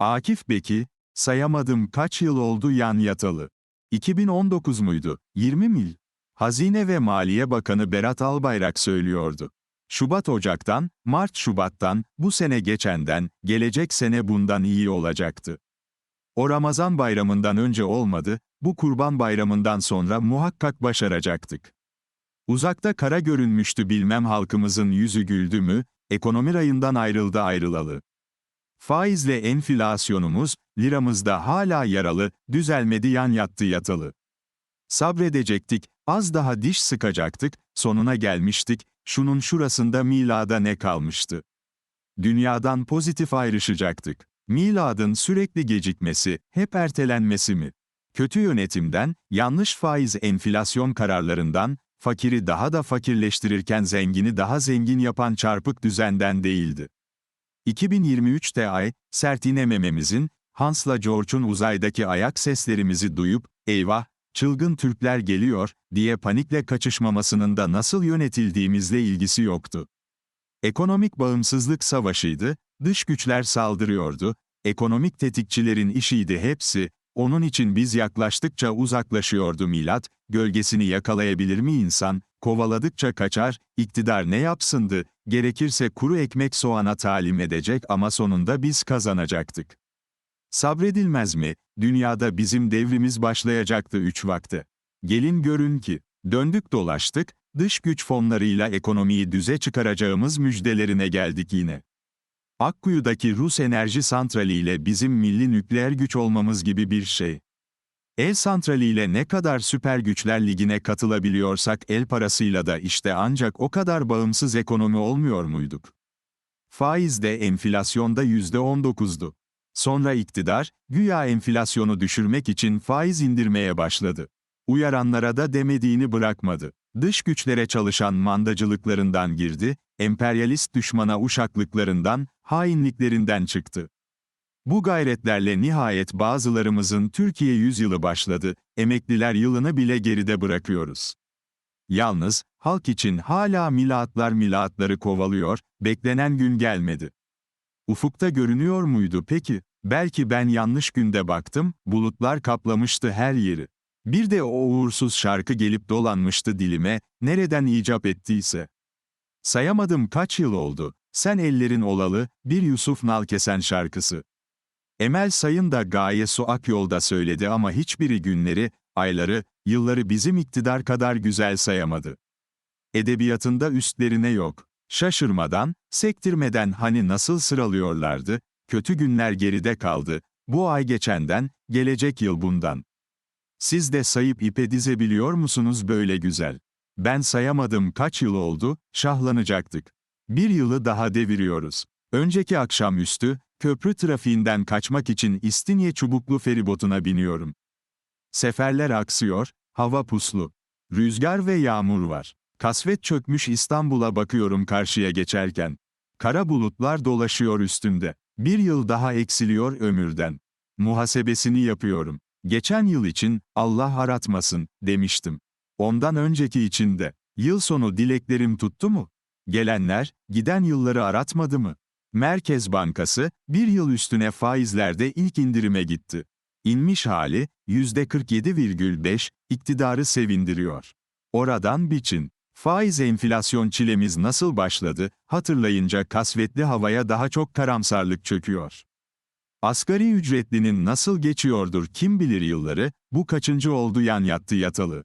Akif Beki, sayamadım kaç yıl oldu yan yatalı. 2019 muydu? 20 mil. Hazine ve Maliye Bakanı Berat Albayrak söylüyordu. Şubat-Ocak'tan, Mart-Şubat'tan, bu sene geçenden, gelecek sene bundan iyi olacaktı. O Ramazan bayramından önce olmadı, bu kurban bayramından sonra muhakkak başaracaktık. Uzakta kara görünmüştü bilmem halkımızın yüzü güldü mü, ekonomi rayından ayrıldı ayrılalı. Faizle enflasyonumuz, liramızda hala yaralı, düzelmedi yan yattı yatalı. Sabredecektik, az daha diş sıkacaktık, sonuna gelmiştik, şunun şurasında milada ne kalmıştı? Dünyadan pozitif ayrışacaktık. Miladın sürekli gecikmesi, hep ertelenmesi mi? Kötü yönetimden, yanlış faiz enflasyon kararlarından, fakiri daha da fakirleştirirken zengini daha zengin yapan çarpık düzenden değildi. 2023'te ay, sert inemememizin, Hans'la George'un uzaydaki ayak seslerimizi duyup, eyvah, çılgın Türkler geliyor, diye panikle kaçışmamasının da nasıl yönetildiğimizle ilgisi yoktu. Ekonomik bağımsızlık savaşıydı, dış güçler saldırıyordu, ekonomik tetikçilerin işiydi hepsi, onun için biz yaklaştıkça uzaklaşıyordu milat, gölgesini yakalayabilir mi insan, kovaladıkça kaçar, iktidar ne yapsındı, gerekirse kuru ekmek soğana talim edecek ama sonunda biz kazanacaktık. Sabredilmez mi, dünyada bizim devrimiz başlayacaktı üç vakte. Gelin görün ki, döndük dolaştık, dış güç fonlarıyla ekonomiyi düze çıkaracağımız müjdelerine geldik yine. Akkuyu'daki Rus enerji santraliyle bizim milli nükleer güç olmamız gibi bir şey. El santraliyle ne kadar süper güçler ligine katılabiliyorsak el parasıyla da işte ancak o kadar bağımsız ekonomi olmuyor muyduk? Faizde enflasyonda %19'du. Sonra iktidar, güya enflasyonu düşürmek için faiz indirmeye başladı. Uyaranlara da demediğini bırakmadı. Dış güçlere çalışan mandacılıklarından girdi, emperyalist düşmana uşaklıklarından, hainliklerinden çıktı. Bu gayretlerle nihayet bazılarımızın Türkiye yüzyılı başladı, emekliler yılını bile geride bırakıyoruz. Yalnız, halk için hala milatlar milatları kovalıyor, beklenen gün gelmedi. Ufukta görünüyor muydu peki? Belki ben yanlış günde baktım, bulutlar kaplamıştı her yeri. Bir de o uğursuz şarkı gelip dolanmıştı dilime, nereden icap ettiyse. Sayamadım kaç yıl oldu, sen ellerin olalı, bir Yusuf Nalkesen şarkısı. Emel Sayın da Gaye Su Akyol'da söyledi ama hiçbiri günleri, ayları, yılları bizim iktidar kadar güzel sayamadı. Edebiyatında üstlerine yok. Şaşırmadan, sektirmeden hani nasıl sıralıyorlardı, kötü günler geride kaldı, bu ay geçenden, gelecek yıl bundan. Siz de sayıp ipe dizebiliyor musunuz böyle güzel? Ben sayamadım kaç yıl oldu, şahlanacaktık. Bir yılı daha deviriyoruz. Önceki akşamüstü, köprü trafiğinden kaçmak için İstinye çubuklu feribotuna biniyorum. Seferler aksıyor, hava puslu. Rüzgar ve yağmur var. Kasvet çökmüş İstanbul'a bakıyorum karşıya geçerken. Kara bulutlar dolaşıyor üstümde. Bir yıl daha eksiliyor ömürden. Muhasebesini yapıyorum. Geçen yıl için, Allah aratmasın, demiştim. Ondan önceki için de. Yıl sonu dileklerim tuttu mu? Gelenler, giden yılları aratmadı mı? Merkez Bankası, bir yıl üstüne faizlerde ilk indirime gitti. İnmiş hali, %47,5, iktidarı sevindiriyor. Oradan biçin. Faiz enflasyon çilemiz nasıl başladı, hatırlayınca kasvetli havaya daha çok karamsarlık çöküyor. Asgari ücretlinin nasıl geçiyordur kim bilir yılları, bu kaçıncı oldu yan yattı yatalı.